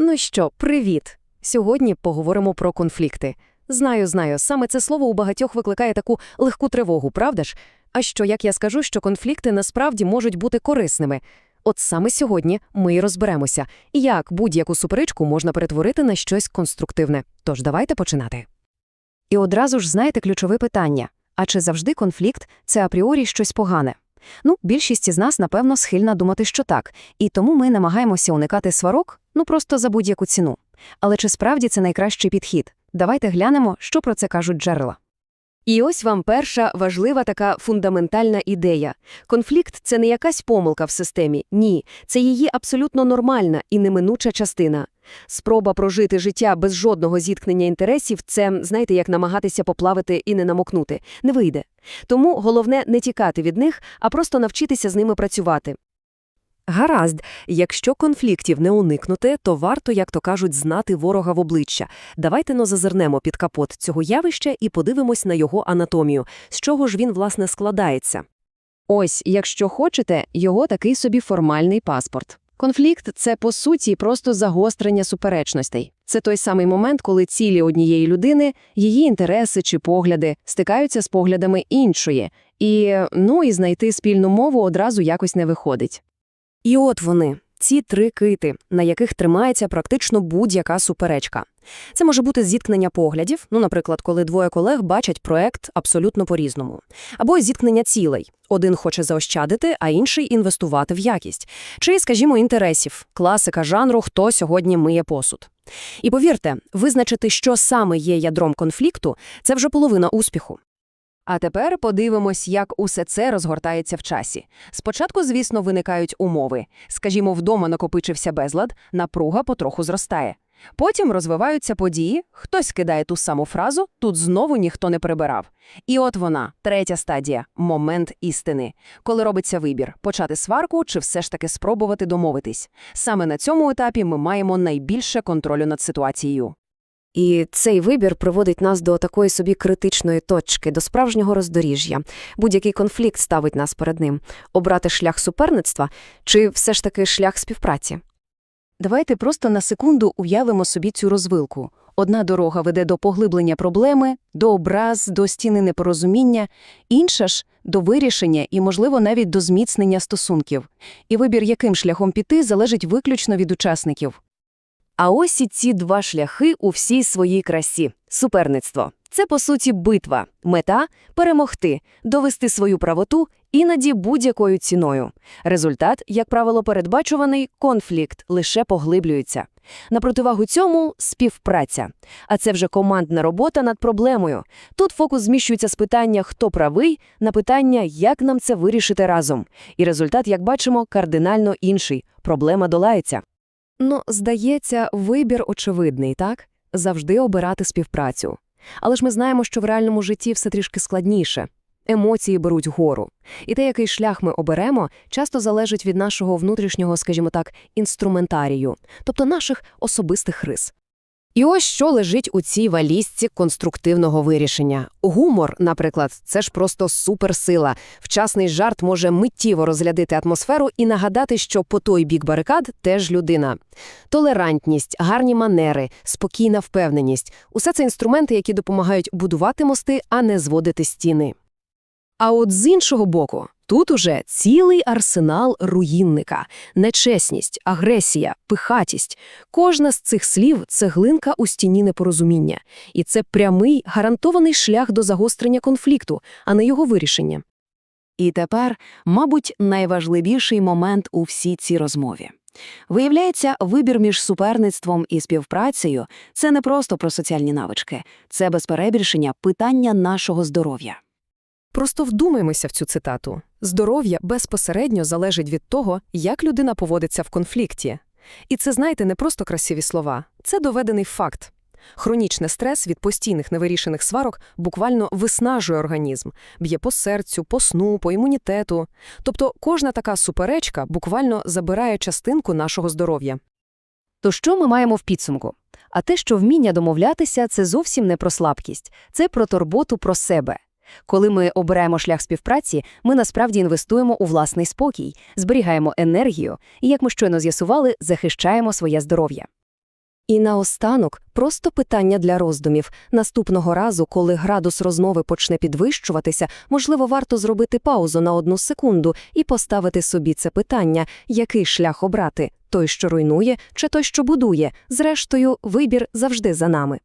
Ну що, привіт! Сьогодні поговоримо про конфлікти. Знаю, знаю, саме це слово у багатьох викликає таку легку тривогу, правда ж? А що, як я скажу, що конфлікти насправді можуть бути корисними? От саме сьогодні ми і розберемося, як будь-яку суперечку можна перетворити на щось конструктивне. Тож давайте починати. І одразу ж знаєте ключове питання: а чи завжди конфлікт це апріорі щось погане? Ну, більшість із нас, напевно, схильна думати, що так, і тому ми намагаємося уникати сварок, ну просто за будь-яку ціну. Але чи справді це найкращий підхід? Давайте глянемо, що про це кажуть джерела. І ось вам перша важлива така фундаментальна ідея. Конфлікт – це не якась помилка в системі, ні, це її абсолютно нормальна і неминуча частина. Спроба прожити життя без жодного зіткнення інтересів – це, знаєте, як намагатися поплавити і не намокнути. Не вийде. Тому головне не тікати від них, а просто навчитися з ними працювати. Гаразд, якщо конфліктів не уникнути, то варто, як то кажуть, знати ворога в обличчя. Давайте но зазирнемо під капот цього явища і подивимось на його анатомію, з чого ж він, власне, складається. Ось, якщо хочете, його такий собі формальний паспорт. Конфлікт – це, по суті, просто загострення суперечностей. Це той самий момент, коли цілі однієї людини, її інтереси чи погляди стикаються з поглядами іншої, і, ну, і знайти спільну мову одразу якось не виходить. І от вони, ці три кити, на яких тримається практично будь-яка суперечка. Це може бути зіткнення поглядів, ну, наприклад, коли двоє колег бачать проект абсолютно по-різному. Або зіткнення цілей. Один хоче заощадити, а інший інвестувати в якість. Чи, скажімо, інтересів, класика жанру «Хто сьогодні миє посуд». І повірте, визначити, що саме є ядром конфлікту – це вже половина успіху. А тепер подивимось, як усе це розгортається в часі. Спочатку, звісно, виникають умови. Скажімо, вдома накопичився безлад, напруга потроху зростає. Потім розвиваються події, хтось кидає ту саму фразу, тут знову ніхто не прибирав. І от вона, третя стадія – момент істини. Коли робиться вибір – почати сварку чи все ж таки спробувати домовитись. Саме на цьому етапі ми маємо найбільше контролю над ситуацією. І цей вибір приводить нас до такої собі критичної точки, до справжнього роздоріжжя. Будь-який конфлікт ставить нас перед ним. Обрати шлях суперництва чи все ж таки шлях співпраці? Давайте просто на секунду уявимо собі цю розвилку. Одна дорога веде до поглиблення проблеми, до образ, до стіни непорозуміння, інша ж – до вирішення і, можливо, навіть до зміцнення стосунків. І вибір, яким шляхом піти, залежить виключно від учасників. А ось і ці два шляхи у всій своїй красі. Суперництво. Це, по суті, битва. Мета – перемогти, довести свою правоту, іноді будь-якою ціною. Результат, як правило, передбачуваний – конфлікт, лише поглиблюється. На противагу цьому – співпраця. А це вже командна робота над проблемою. Тут фокус зміщується з питання «хто правий» на питання «як нам це вирішити разом?». І результат, як бачимо, кардинально інший – проблема долається. Ну, здається, вибір очевидний, так? Завжди обирати співпрацю. Але ж ми знаємо, що в реальному житті все трішки складніше. Емоції беруть гору. І те, який шлях ми оберемо, часто залежить від нашого внутрішнього, скажімо так, інструментарію, тобто наших особистих рис. І ось що лежить у цій валізці конструктивного вирішення. Гумор, наприклад, це ж просто суперсила. Вчасний жарт може миттєво розглядити атмосферу і нагадати, що по той бік барикад теж людина. Толерантність, гарні манери, спокійна впевненість усе це інструменти, які допомагають будувати мости, а не зводити стіни. А от з іншого боку, тут уже цілий арсенал руїнника, нечесність, агресія, пихатість. Кожна з цих слів – цеглинка у стіні непорозуміння. І це прямий, гарантований шлях до загострення конфлікту, а не його вирішення. І тепер, мабуть, найважливіший момент у всій цій розмові. Виявляється, вибір між суперництвом і співпрацею – це не просто про соціальні навички, це без перебільшення питання нашого здоров'я. Просто вдумаймося в цю цитату. Здоров'я безпосередньо залежить від того, як людина поводиться в конфлікті. І це, знаєте, не просто красиві слова, це доведений факт. Хронічний стрес від постійних невирішених сварок буквально виснажує організм, б'є по серцю, по сну, по імунітету. Тобто кожна така суперечка буквально забирає частинку нашого здоров'я. То що ми маємо в підсумку? А те, що вміння домовлятися, це зовсім не про слабкість, це про турботу про себе. Коли ми обираємо шлях співпраці, ми насправді інвестуємо у власний спокій, зберігаємо енергію і, як ми щойно з'ясували, захищаємо своє здоров'я. І наостанок просто питання для роздумів. Наступного разу, коли градус розмови почне підвищуватися, можливо, варто зробити паузу на одну секунду і поставити собі це питання, який шлях обрати – той, що руйнує, чи той, що будує. Зрештою, вибір завжди за нами.